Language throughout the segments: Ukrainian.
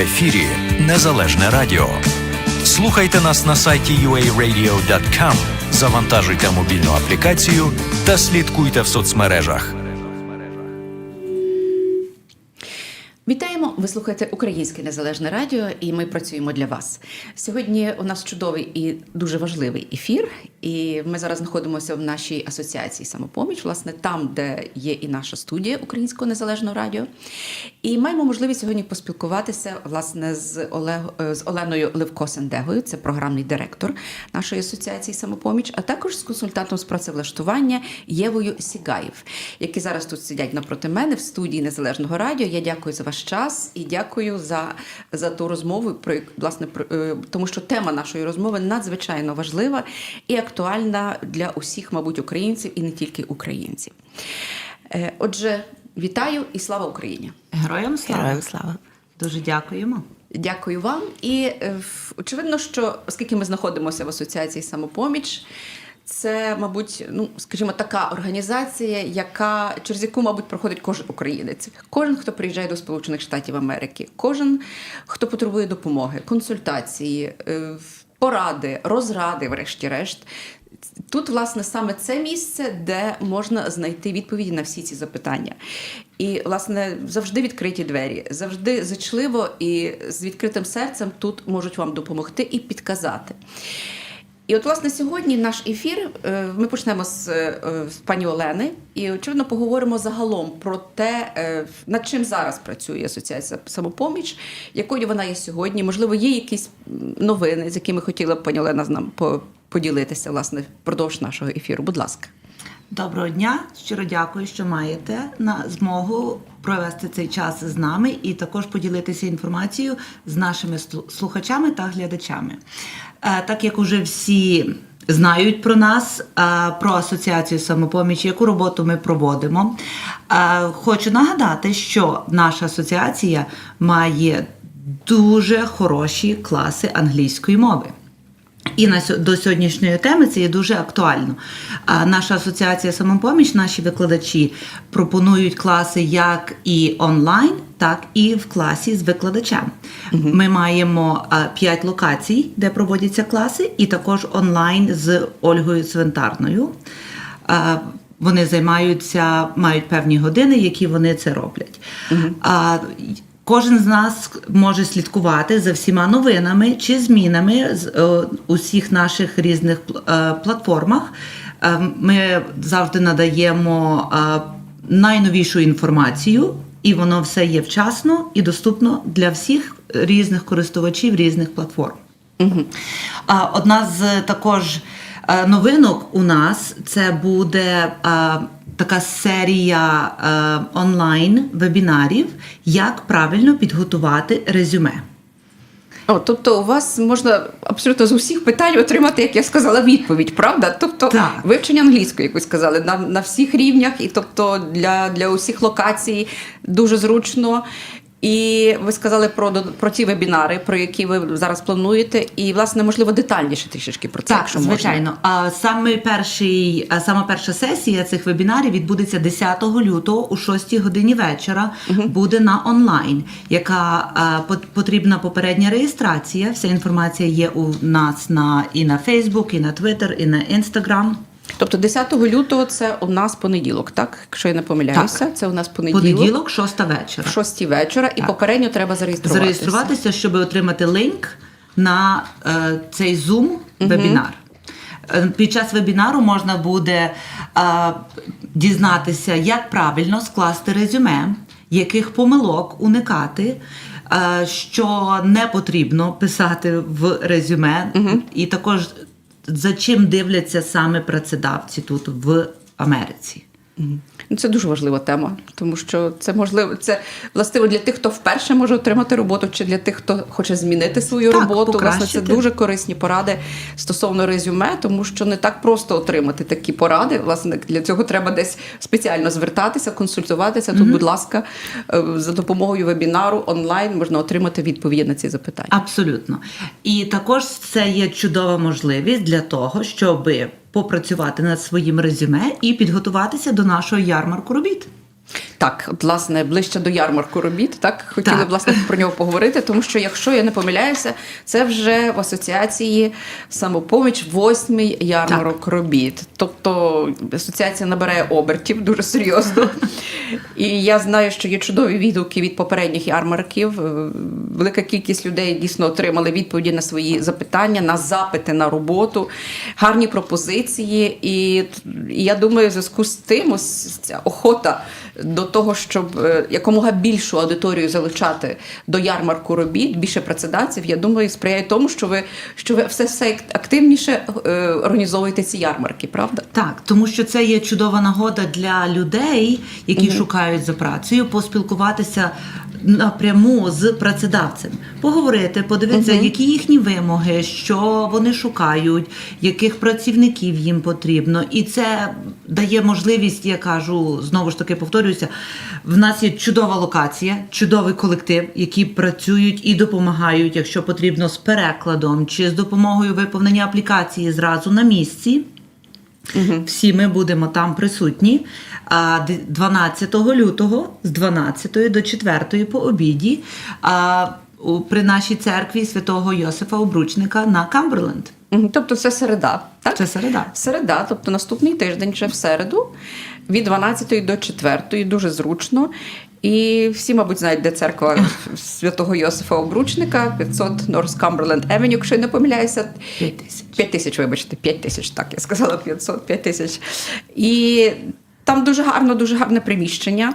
ефірі Незалежне Радіо. Слухайте нас на сайті uaradio.com, завантажуйте мобільну аплікацію та слідкуйте в соцмережах. Вітаємо! Ви слухаєте Українське Незалежне Радіо, і ми працюємо для вас. Сьогодні у нас чудовий і дуже важливий ефір. І ми зараз знаходимося в нашій асоціації самопоміч, власне, там, де є і наша студія Українського незалежного радіо. І маємо можливість сьогодні поспілкуватися власне з Олег з Оленою Левко-Сендегою, це програмний директор нашої асоціації самопоміч, а також з консультантом з працевлаштування Євою Сігаєв, які зараз тут сидять напроти мене в студії Незалежного радіо. Я дякую за ваш час і дякую за, за ту розмову. Про власне про, е, тому, що тема нашої розмови надзвичайно важлива і актуальна для усіх, мабуть, українців і не тільки українців. Е, Отже, вітаю і слава Україні! Героям слава. Героям слава. Дуже дякуємо. Дякую вам. І е, очевидно, що оскільки ми знаходимося в асоціації самопоміч, це, мабуть, ну скажімо, така організація, яка через яку, мабуть, проходить кожен українець, кожен, хто приїжджає до Сполучених Штатів Америки, кожен, хто потребує допомоги, консультації, е, поради, розради, врешті-решт. Тут, власне, саме це місце, де можна знайти відповіді на всі ці запитання. І, власне, завжди відкриті двері, завжди зачливо і з відкритим серцем тут можуть вам допомогти і підказати. І от, власне, сьогодні наш ефір е, ми почнемо з, е, з пані Олени і, очевидно, поговоримо загалом про те, е, над чим зараз працює асоціація самопоміч, якою вона є сьогодні. Можливо, є якісь новини, з якими хотіла б пані Олена з нам по- поділитися власне впродовж нашого ефіру. Будь ласка. Доброго дня. Щиро дякую, що маєте на змогу провести цей час з нами і також поділитися інформацією з нашими слухачами та глядачами. Е, Так як уже всі знають про нас, е, про асоціацію самопомічі, яку роботу ми проводимо. е, Хочу нагадати, що наша асоціація має дуже хороші класи англійської мови. І на до сьогоднішньої теми це є дуже актуально. А наша асоціація самопоміч, наші викладачі пропонують класи як і онлайн, так і в класі з викладачем. Ми маємо п'ять локацій, де проводяться класи, і також онлайн з Ольгою Цвинтарною. А, Вони займаються, мають певні години, які вони це роблять. А, й- Кожен з нас може слідкувати за всіма новинами чи змінами з е, усіх наших різних е, платформах. Е, Ми завжди надаємо найновішу інформацію, і воно все є вчасно і доступно для всіх різних користувачів різних платформ. А Одна з також новинок у нас це буде така серія е, онлайн вебінарів, як правильно підготувати резюме. О, тобто у вас можна абсолютно з усіх питань отримати, як я сказала, відповідь, правда? Тобто Так. вивчення англійської, як ви сказали, на, на всіх рівнях, і тобто для, для усіх локацій дуже зручно. І ви сказали про, про ті вебінари, про які ви зараз плануєте, і, власне, можливо, детальніше трішечки про це, Так, якщо можна. А саме перший, а сама перша сесія цих вебінарів відбудеться 10 лютого у 6 годині вечора. Буде на онлайн, яка а, потрібна попередня реєстрація. Вся інформація є у нас на і на Facebook, і на Twitter, і на Instagram. Тобто 10 лютого це у нас понеділок, так? Якщо я не помиляюся, Так. це у нас понеділок, Понеділок, 6 вечора. в 6 вечора, і попередньо треба зареєструватися. зареєструватися, щоб отримати линк на е, цей Zoom вебінар. Е, Під час вебінару можна буде е, дізнатися, як правильно скласти резюме, яких помилок уникати. е, Що не потрібно писати в резюме, і також за чим дивляться саме працедавці тут в Америці. Це дуже важлива тема, тому що це можливо, це властиво для тих, хто вперше може отримати роботу, чи для тих, хто хоче змінити свою Так, роботу. Власне, це дуже корисні поради стосовно резюме, тому що не так просто отримати такі поради. Власне, для цього треба десь спеціально звертатися, консультуватися. Тут, будь ласка, е, за допомогою вебінару онлайн можна отримати відповіді на ці запитання. Абсолютно. І також це є чудова можливість для того, щоб попрацювати над своїм резюме і підготуватися до нашого ярмарку робіт. Так, от, власне, ближче до ярмарку робіт, так хотіли Так. власне про нього поговорити, тому що, якщо я не помиляюся, це вже в асоціації самопоміч восьмий ярмарок робіт. Тобто асоціація набирає обертів дуже серйозно. І я знаю, що є чудові відгуки від попередніх ярмарків. Е, Велика кількість людей дійсно отримали відповіді на свої запитання, на запити на роботу, гарні пропозиції. І, і я думаю, в зв'язку з тим, ось ця охота до того, щоб е, якомога більшу аудиторію залучати до ярмарку робіт, більше працедавців, я думаю, сприяє тому, що ви що ви все все активніше е, організовуєте ці ярмарки, правда? Так, тому що це є чудова нагода для людей, які шукають за працею, поспілкуватися напряму з працедавцем, поговорити, подивитися, які їхні вимоги, що вони шукають, яких працівників їм потрібно. І це дає можливість, я кажу, знову ж таки повторююся. В нас є чудова локація, чудовий колектив, які працюють і допомагають, якщо потрібно, з перекладом чи з допомогою виповнення аплікації зразу на місці. Всі ми будемо там присутні. А, 12 лютого з 12 до 4 по обіді при нашій церкві святого Йосифа Обручника на Камберленд. Тобто це середа, так? Це середа. Середа, тобто наступний тиждень, вже в середу, від 12 до 4, дуже зручно. І всі, мабуть, знають, де церква святого Йосифа Обручника, 500 North Cumberland Avenue, якщо я не помиляюся. 5 тисяч. 5 тисяч, вибачте, 5 тисяч, так, я сказала 500, 5 тисяч. І там дуже гарно, дуже гарне приміщення.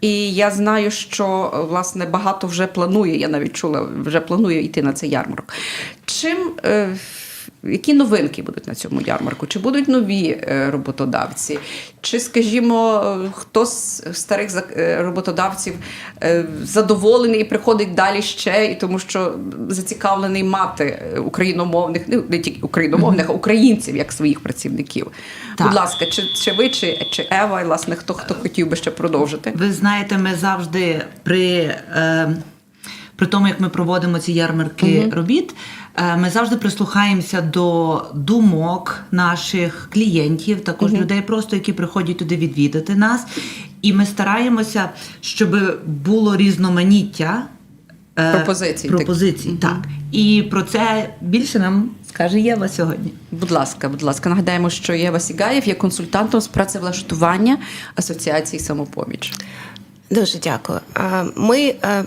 І я знаю, що власне багато вже планує, я навіть чула, вже планує йти на цей ярмарок. Чим. Е, які новинки будуть на цьому ярмарку? Чи будуть нові е, роботодавці? Чи, скажімо, хто з старих е, роботодавців е, задоволений і приходить далі ще, і тому що зацікавлений мати україномовних, ну не тільки україномовних, а українців як своїх працівників? Так. Будь ласка, чи, чи ви, чи, чи Ева, і власне, хто хто хотів би ще продовжити? Ви знаєте, ми завжди при, е, при тому, як ми проводимо ці ярмарки робіт, е, ми завжди прислухаємося до думок наших клієнтів, також людей, просто які приходять туди відвідати нас. І ми стараємося, щоб було різноманіття. е, Пропозицій, так. Так. І про це більше нам скаже Єва сьогодні. Будь ласка, будь ласка, нагадаємо, що Єва Сігаєв є консультантом з працевлаштування Асоціації самопоміч. Дуже дякую. Ми е, ц-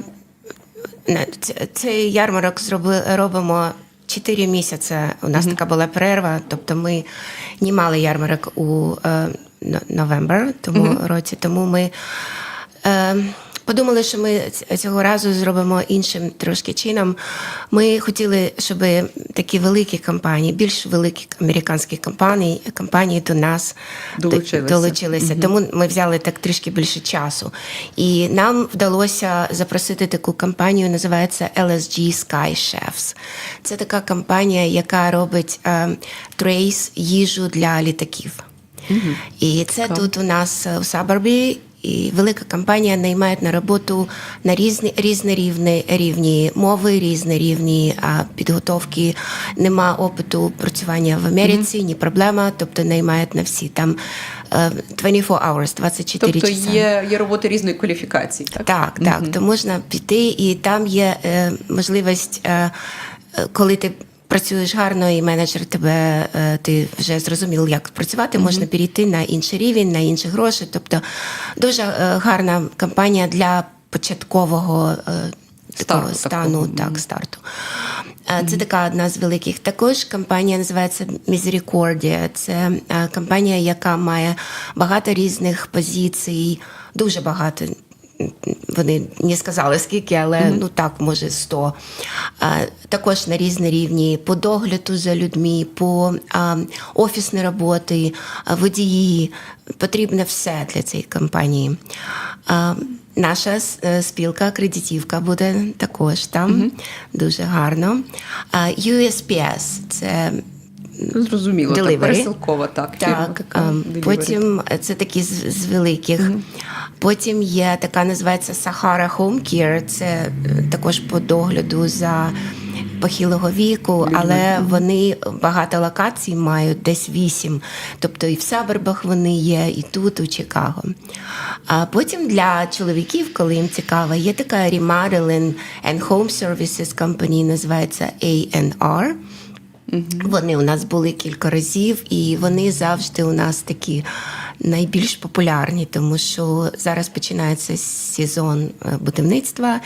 цей ярмарок зроби, робимо 4 місяці. У нас така була перерва, тобто ми не мали ярмарок у е, но- новембер тому році, тому ми. Е, Подумали, що ми цього разу зробимо іншим трошки чином. Ми хотіли, щоб такі великі компанії, більш великі американські компанії, компанії до нас Долучилися. долучилися. Тому ми взяли так трішки більше часу. І нам вдалося запросити таку компанію, називається LSG Sky Chefs. Це така компанія, яка робить е, трейс їжу для літаків. І це тут у нас е, у Сабарбі. І велика компанія наймає на роботу на різні різні рівні, рівні мови, різні рівні а, підготовки. Нема опиту працювання в Америці, ні проблема. Тобто наймають на всі там е, 24 hours, 24 Тобто часа. є, є роботи різної кваліфікації, так? Так, так, то можна піти, і там є е, можливість, е, е, коли ти працюєш гарно, і менеджер тебе е, ти вже зрозумів, як працювати, можна перейти на інший рівень, на інші гроші. Тобто дуже е, гарна кампанія для початкового е, такого Старту стану, такого. так, старту. Це така одна з великих. Також компанія називається Misericordia. Це компанія, яка має багато різних позицій, дуже багато. Вони не сказали скільки, але ну так, може 100. А, також на різні рівні по догляду за людьми, по а, офісні роботи, водії. Потрібно все для цієї компанії. А, наша е, спілка кредитівка буде також там дуже гарно. А, USPS це Зрозуміло, так, пересилкова, так. так, ем, delivery. потім е, це такі з, з великих. Потім є така називається Sahara Home Care. Це е, також по догляду за похилого віку, але вони багато локацій мають, десь вісім. Тобто і в Сабербах вони є, і тут, у Чикаго. А потім для чоловіків, коли їм цікаво, є така remodeling and home services company, називається A&R. Вони у нас були кілька разів, і вони завжди у нас такі найбільш популярні, тому що зараз починається сезон е, будівництва,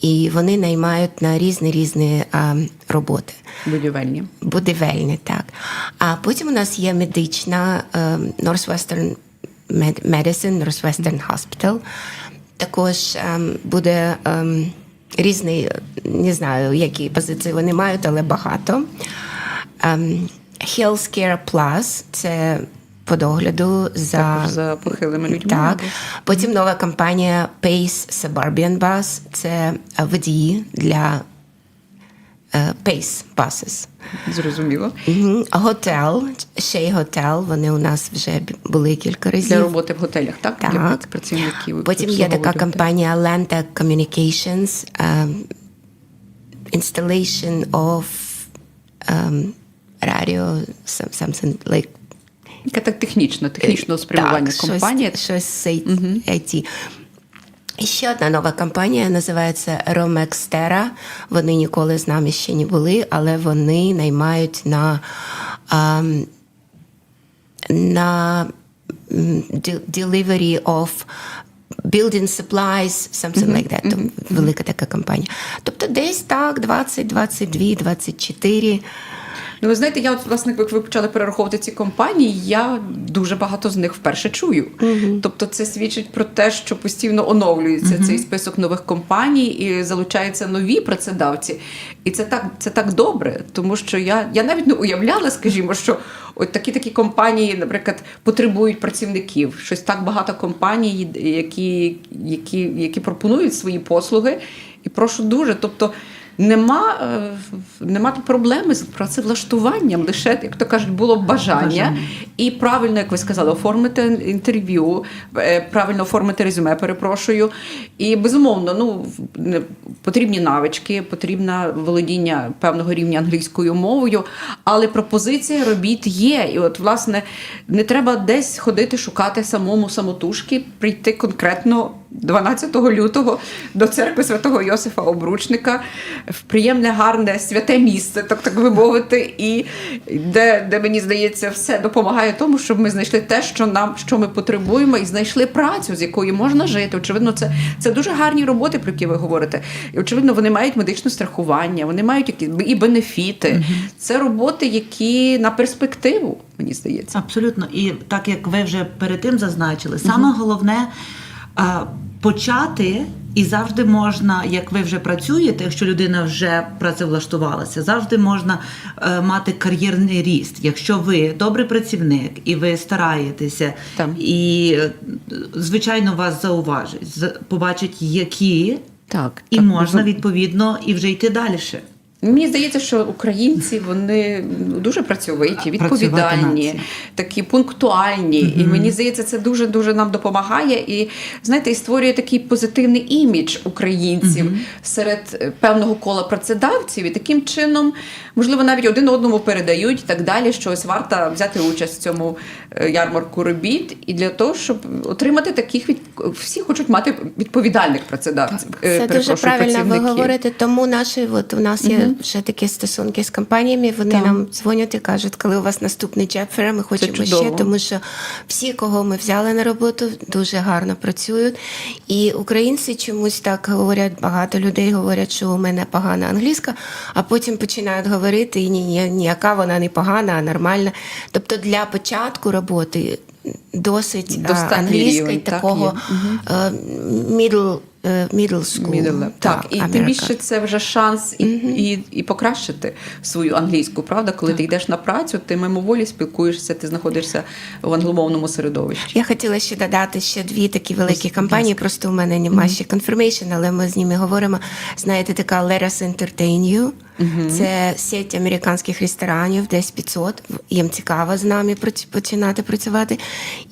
і вони наймають на різні різні е, роботи. Будівельні. Будівельні, так. А потім у нас є медична е, Northwestern Med- Medicine, Northwestern Hospital. Також ем, буде ем, різний, не знаю, які позиції вони мають, але багато. Ем, Healthcare Plus – це по догляду за, Також за похилими людьми. так. Потім нова компанія Pace Suburban Bus – це водії для е, Pace Buses. Зрозуміло. Готел, ще й готел. Вони у нас вже були кілька разів. Для роботи в готелях, так? Для працівників. Потім є така компанія Atlanta Communications um, Installation of um, some- something like Яка так технічно, технічного спрямування так, компанія. Щось, щось з IT. І ще одна нова компанія називається Romextera. Вони ніколи з нами ще не були, але вони наймають на, ам, на delivery of building supplies, something like that. Тобто Велика така компанія. Тобто десь так, 20, 22, 24. Ну, ви знаєте, я от власне, як ви почали перераховувати ці компанії, я дуже багато з них вперше чую. Тобто, це свідчить про те, що постійно оновлюється цей список нових компаній і залучаються нові працедавці. І це так, це так добре, тому що я, я навіть не уявляла, скажімо, що от такі такі компанії, наприклад, потребують працівників. Щось так багато компаній, які, які, які пропонують свої послуги. І прошу дуже. Тобто. Нема, е, нема проблеми з працевлаштуванням. Лише, як то кажуть, було бажання, Бажання. і правильно, як ви сказали, оформити інтерв'ю, е, правильно оформити резюме, перепрошую. І безумовно, ну потрібні навички, потрібне володіння певного рівня англійською мовою, але пропозиція робіт є. І от, власне, не треба десь ходити шукати самому самотужки, прийти конкретно 12 лютого до церкви святого Йосифа Обручника в приємне, гарне, святе місце, так так би мовити, і де, де мені здається, все допомагає тому, щоб ми знайшли те, що нам що ми потребуємо, і знайшли працю, з якою можна жити. Очевидно, це, це дуже гарні роботи, про які ви говорите. І очевидно, вони мають медичне страхування, вони мають які і бенефіти. Це роботи, які на перспективу, мені здається. Абсолютно. І так як ви вже перед тим зазначили, саме головне а, почати. І завжди можна, як ви вже працюєте, якщо людина вже працевлаштувалася, завжди можна е, мати кар'єрний ріст. Якщо ви добрий працівник і ви стараєтеся, Там. і е, звичайно вас зауважать, побачать, які, Так, і так, можна відповідно і вже йти далі. Мені здається, що українці вони дуже працьовиті, відповідальні, такі пунктуальні. І мені здається, це дуже дуже нам допомагає. І знаєте, і створює такий позитивний імідж українців серед е, певного кола працедавців. І таким чином, можливо, навіть один одному передають і так далі. Що ось варто взяти участь в цьому е, ярмарку робіт. І для того, щоб отримати таких від всі хочуть мати відповідальних працедавців. е, Це дуже правильно ви говорите. Тому наші, от у нас є вже такі стосунки з компаніями. Вони Так. нам дзвонять і кажуть, коли у вас наступний джебфер, ми хочемо ще, тому що всі, кого ми взяли на роботу, дуже гарно працюють. І українці чомусь так говорять, багато людей говорять, що у мене погана англійська, а потім починають говорити, і ні, ні, ніяка вона не погана, а нормальна. Тобто для початку роботи досить англійської такого е, middle, middle school. Middle, так, і тим більше це вже шанс і, і, і покращити свою англійську, правда? Коли ти йдеш на працю, ти мимоволі спілкуєшся, ти знаходишся в англомовному середовищі. Я хотіла ще додати ще дві такі великі компанії. Просто у мене немає ще confirmation, але ми з ними говоримо. Знаєте, така Let Us Entertain You. Це сеть американських ресторанів, десь 500. Їм цікаво з нами починати працювати.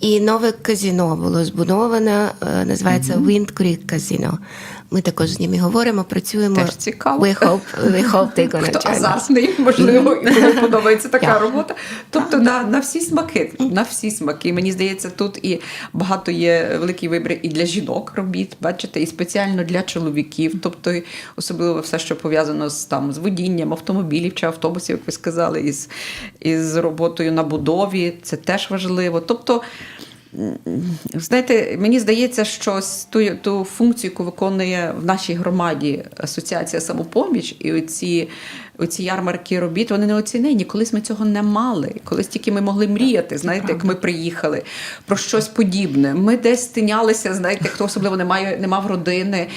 І нове казино було збудоване, називається називається Wind Creek Casino. Ми також з ними говоримо, працюємо. Теж цікаво. We hope, we hope they gonna Хто азартний, можливо, і кому подобається така Yeah. робота. Тобто на, на всі смаки, на всі смаки. Мені здається, тут і багато є великий вибір і для жінок робіт, бачите, і спеціально для чоловіків. Тобто, особливо все, що пов'язано з там з водінням автомобілів чи автобусів, як ви сказали, із, із роботою на будові. Це теж важливо. Тобто. Знаєте, мені здається, що ту, ту функцію, яку виконує в нашій громаді Асоціація самопоміч, і оці, оці ярмарки робіт, вони неоцінені. Колись ми цього не мали. Колись тільки ми могли мріяти, знаєте, як ми приїхали про щось подібне. Ми десь тинялися, знаєте, хто особливо не має, не мав родини,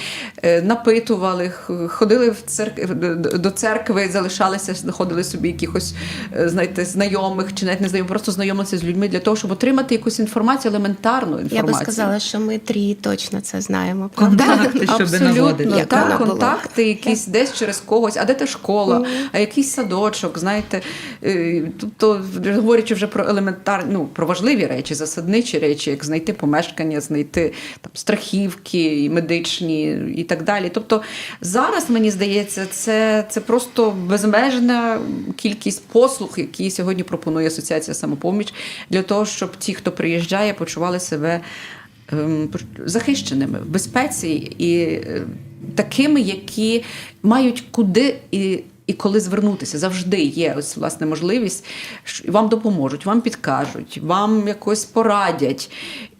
е, напитували, ходили в церк... до церкви, залишалися, знаходили собі якихось, е, знаєте, знайомих чи навіть не знайомих, просто знайомилися з людьми для того, щоб отримати якусь інформацію, елементарну Я би сказала, що ми три точно це знаємо. Контакти, щоб наводити. Абсолютно, так, контакти якісь десь через когось, а де та школа, а якийсь садочок, знаєте. Е, Тобто, говорячи вже про елементарні, ну, про важливі речі, засадничі речі, як знайти помешкання, знайти там, страхівки і медичні і так далі. Тобто зараз, мені здається, це, це просто безмежна кількість послуг, які сьогодні пропонує Асоціація самопоміч для того, щоб ті, хто приїжджає, почували себе ем, захищеними в безпеці і е, такими, які мають куди і. І коли звернутися, завжди є ось власне можливість, вам допоможуть, вам підкажуть, вам якось порадять.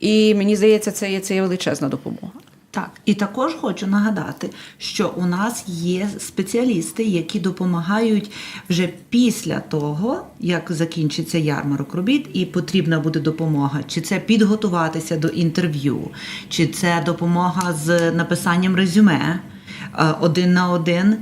І мені здається, це є, це є величезна допомога. Так, і також хочу нагадати, що у нас є спеціалісти, які допомагають вже після того, як закінчиться ярмарок робіт, і потрібна буде допомога, чи це підготуватися до інтерв'ю, чи це допомога з написанням резюме е, один на один,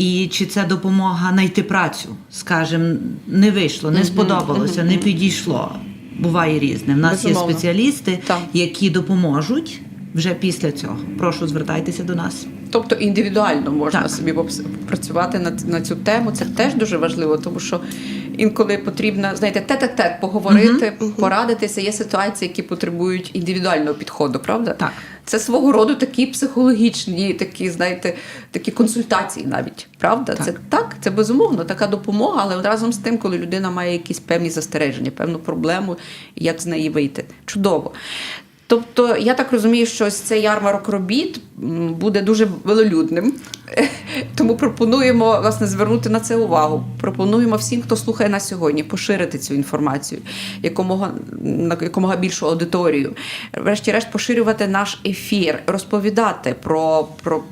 і чи це допомога знайти працю, скажімо, не вийшло, не сподобалося, не підійшло. Буває різне. В нас Безумовно. є спеціалісти, Так. які допоможуть вже після цього. Прошу звертайтеся до нас. Тобто індивідуально можна Так. собі працювати на, на цю тему. Це теж дуже важливо, тому що інколи потрібно, знаєте, тет-а-тет поговорити, порадитися. Є ситуації, які потребують індивідуального підходу, правда? Так. Це свого роду такі психологічні, такі, знаєте, такі консультації навіть. Правда? Так. Це так, це безумовно така допомога, але разом з тим, коли людина має якісь певні застереження, певну проблему, як з неї вийти. Чудово. Тобто, я так розумію, що ось цей ярмарок робіт буде дуже велолюдним. Тому пропонуємо власне звернути на це увагу. Пропонуємо всім, хто слухає нас сьогодні, поширити цю інформацію якомога на якомога більшу аудиторію. Врешті-решт, поширювати наш ефір, розповідати про. про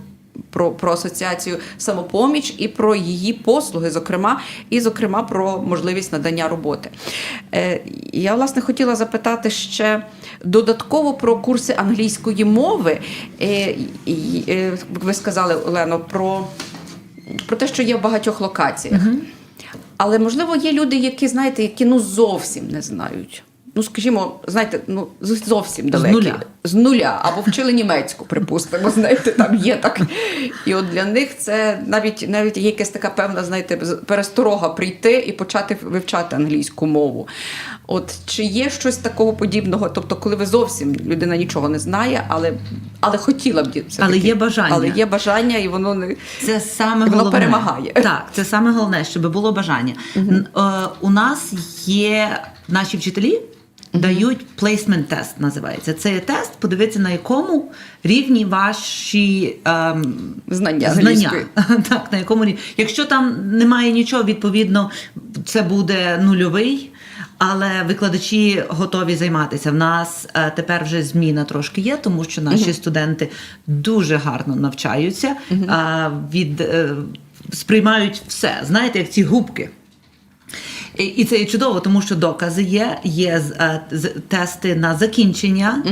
про, про асоціацію самопоміч і про її послуги, зокрема, і, зокрема, про можливість надання роботи. Е, я, власне, хотіла запитати ще додатково про курси англійської мови. Е, е, ви сказали, Олено, про, про те, що є в багатьох локаціях. Але можливо є люди, які знаєте, які ну зовсім не знають. Ну, скажімо, знаєте, ну з- зовсім далекі. нуля. З нуля або вчили німецьку, припустимо. Знаєте, там є так. І от для них це навіть навіть є якась така певна, знаєте, пересторога прийти і почати вивчати англійську мову. От чи є щось такого подібного? Тобто, коли ви зовсім людина нічого не знає, але, але хотіла б все-таки. Але є бажання. Але є бажання, і воно не Це саме Воно головне. перемагає. Так, це саме головне, щоб було бажання. Е, У нас є наші вчителі. Дають placement тест, називається. Це є тест, подивитися, на якому рівні ваші ем, Знання знання. Так, на якому рівні. Якщо там немає нічого, відповідно, це буде нульовий. Але викладачі готові займатися. В нас е, тепер вже зміна трошки є, тому що наші студенти дуже гарно навчаються, а, від, е, сприймають все. Знаєте, як ці губки. І- І це і чудово, тому що докази є, є з- е, тести на закінчення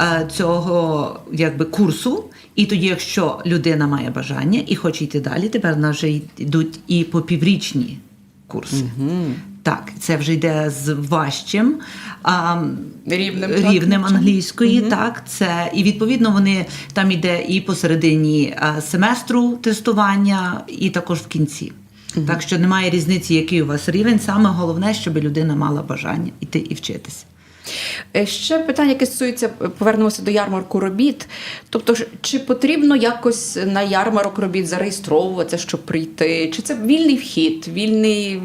е, цього якби, курсу. І тоді, якщо людина має бажання і хоче йти далі, тепер в нас вже йдуть і по піврічні курси. Так, це вже йде з важчим а, Рівнем, рівнем навчання. англійської. Так, це і відповідно вони там іде і посередині а, семестру тестування, і також в кінці. Так що немає різниці, який у вас рівень. Саме головне, щоб людина мала бажання йти і вчитися. Е, Ще питання, яке стосується, е, повернемося до ярмарку робіт. Тобто, чи потрібно якось на ярмарок робіт зареєстровуватися, щоб прийти? Чи це вільний вхід, вільний,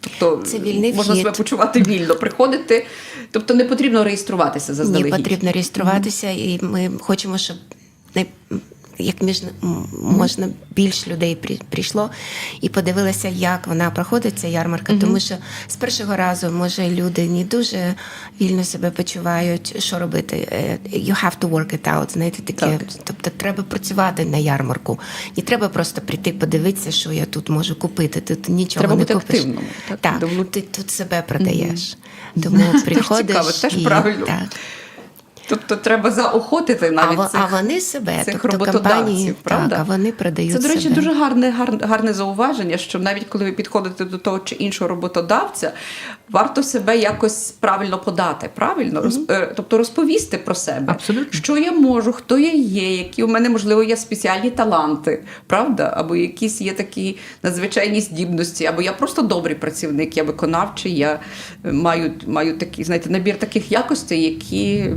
тобто Це вільний можна вхід. себе почувати вільно, приходити, тобто не потрібно реєструватися Ні, заздалегідь? потрібно реєструватися, і ми хочемо, щоб як між можна більш людей при- прийшло і подивилося, як вона проходить ця ярмарка. Тому що з першого разу може люди не дуже вільно себе почувають, що робити. Е, You have to work it out, знаєте, таке. Так. Тобто треба працювати на ярмарку. Не треба просто прийти подивитися, що я тут можу купити. Тут нічого Треба не бути купиш. активним, так? Так, Доволі- ти тут себе продаєш. Тому приходиш цікаво, теж і, правильно. Так. Тобто треба заохотити навіть во- цих, а вони себе, цих тобто роботодавців, компанії, правда? так, а вони продають Це, до речі, себе. дуже гарне, гарне, гарне зауваження, що навіть коли ви підходите до того чи іншого роботодавця, варто себе якось правильно подати, правильно? Роз, е, тобто розповісти про себе, Абсолютно. що я можу, хто я є, які у мене, можливо, є спеціальні таланти, правда? Або якісь є такі надзвичайні здібності, або я просто добрий працівник, я виконавчий, я е, маю, маю такий, знаєте, набір таких якостей, які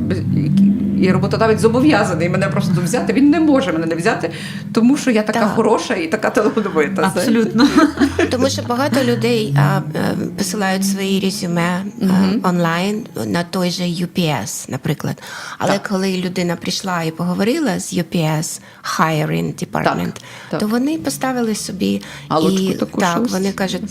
і роботодавець зобов'язаний мене просто взяти. Він не може мене не взяти, тому що я така Так. хороша і така талановита. Абсолютно. Тому що багато людей а, посилають свої резюме а, онлайн на той же UPS, наприклад. Але коли людина прийшла і поговорила з UPS Hiring Department, Так, так. то вони поставили собі Галочку і таку, так, щось. вони кажуть,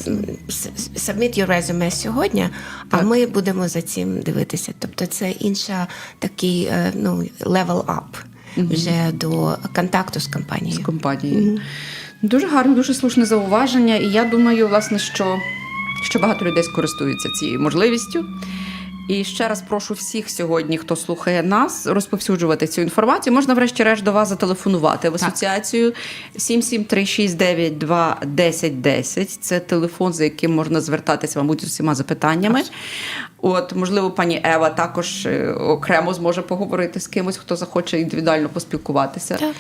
«С- submit your resume сьогодні, а ми будемо за цим дивитися. Тобто це інша такий е, ну, level up вже до контакту з компанією. з компанією. Дуже гарне, дуже слушне зауваження. І я думаю, власне, що, що багато людей скористуються цією можливістю. І ще раз прошу всіх сьогодні, хто слухає нас, розповсюджувати цю інформацію. Можна, врешті-решт, до вас зателефонувати в асоціацію 77369211010. Це телефон, за яким можна звертатися, мабуть, з усіма запитаннями. От, можливо, пані Ева також е, окремо зможе поговорити з кимось, хто захоче індивідуально поспілкуватися. Так.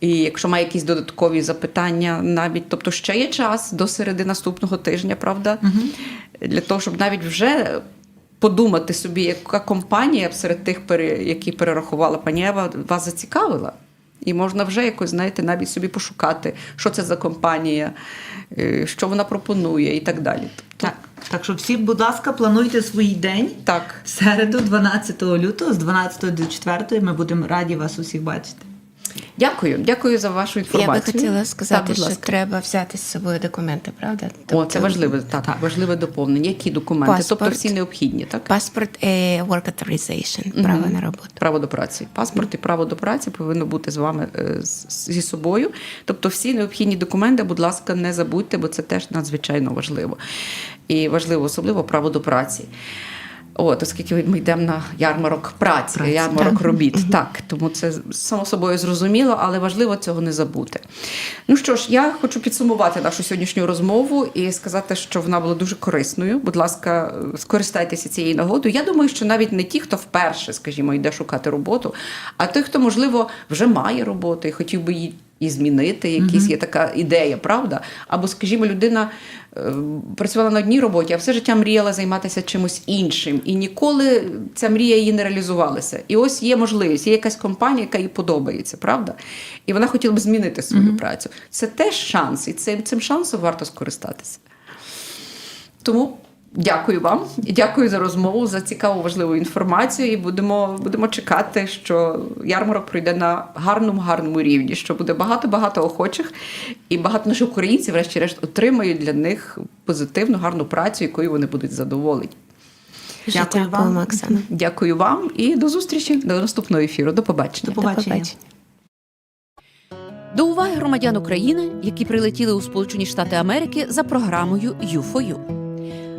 І якщо має якісь додаткові запитання, навіть тобто ще є час до середи наступного тижня, правда? Для того, щоб навіть вже подумати собі, яка компанія серед тих, які перерахувала пані Ева, вас зацікавила. І можна вже якось, знаєте, навіть собі пошукати, що це за компанія, е, що вона пропонує і так далі. Тобто, Так. Так що всі, будь ласка, плануйте свій день. так. В середу, 12 лютого, з 12 до 4 ми будемо раді вас усіх бачити. Дякую, дякую за вашу інформацію. Я би хотіла сказати, Так, що треба взяти з собою документи, правда? Тобто О, це важливе, так, важливе доповнення. Які документи? Паспорт. Тобто всі необхідні, так? Паспорт і work authorization, право на роботу. Право до праці. Паспорт і право до праці повинно бути з вами е, зі собою. Тобто, всі необхідні документи, будь ласка, не забудьте, бо це теж надзвичайно важливо. І важливо особливо право до праці. От, оскільки ми йдемо на ярмарок праці, Праці, ярмарок робіт. Так, тому це само собою зрозуміло, але важливо цього не забути. Ну що ж, я хочу підсумувати нашу сьогоднішню розмову і сказати, що вона була дуже корисною. Будь ласка, скористайтеся цією нагодою. Я думаю, що навіть не ті, хто вперше, скажімо, йде шукати роботу, а той, хто, можливо, вже має роботу і хотів би її. І змінити якісь є така ідея, правда? Або, скажімо, людина е, працювала на одній роботі, а все життя мріяла займатися чимось іншим, і ніколи ця мрія її не реалізувалася. І ось є можливість, є якась компанія, яка їй подобається, правда? І вона хотіла б змінити свою працю. Це теж шанс, і цим, цим шансом варто скористатися. Тому дякую вам і дякую за розмову, за цікаву важливу інформацію. І будемо, будемо чекати, що ярмарок пройде на гарному, гарному рівні, що буде багато-багато охочих, і багато наших українців, врешті-решт, отримають для них позитивну, гарну працю, якою вони будуть задоволені. Дякую дякую, вам. Оксана. Дякую вам і до зустрічі до наступного ефіру. До побачення. До побачення. До побачення. До уваги громадян України, які прилетіли у Сполучені Штати Америки за програмою U4U.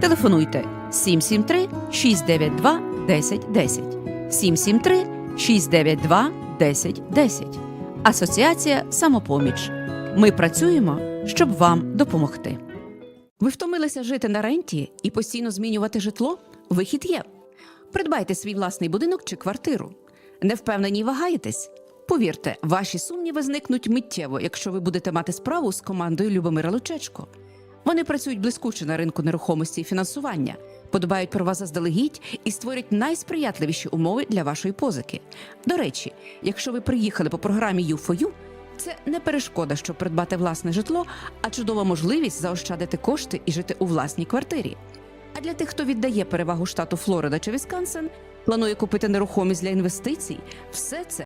Телефонуйте 773 692 10 10 773 692 10 10. Асоціація Самопоміч. Ми працюємо, щоб вам допомогти. Ви втомилися жити на ренті і постійно змінювати житло? Вихід є. Придбайте свій власний будинок чи квартиру. Не впевнені вагаєтесь? Повірте, ваші сумніви зникнуть миттєво, якщо ви будете мати справу з командою Любомира Лучечко. Вони працюють блискуче на ринку нерухомості і фінансування, подбають про вас заздалегідь і створять найсприятливіші умови для вашої позики. До речі, якщо ви приїхали по програмі U4U, це не перешкода, щоб придбати власне житло, а чудова можливість заощадити кошти і жити у власній квартирі. А для тих, хто віддає перевагу штату Флорида чи Вісконсин, планує купити нерухомість для інвестицій, все це